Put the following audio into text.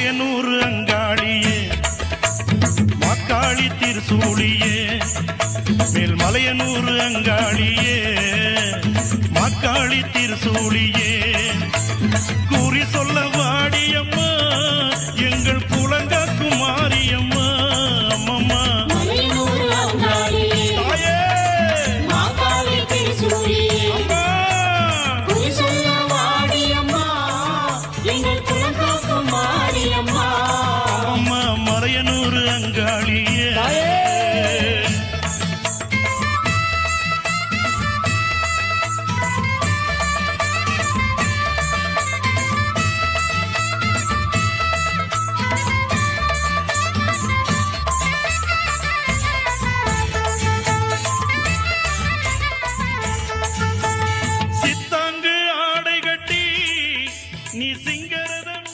மலையனூர் அங்காளியே மாக்காளி திருசூழியே மேல் மலையனூர் அங்காளியே மாக்காளி திருசூழியே கூறி சொல்ல பறையனூர் அங்காளியே. நீ சிங்கரதம்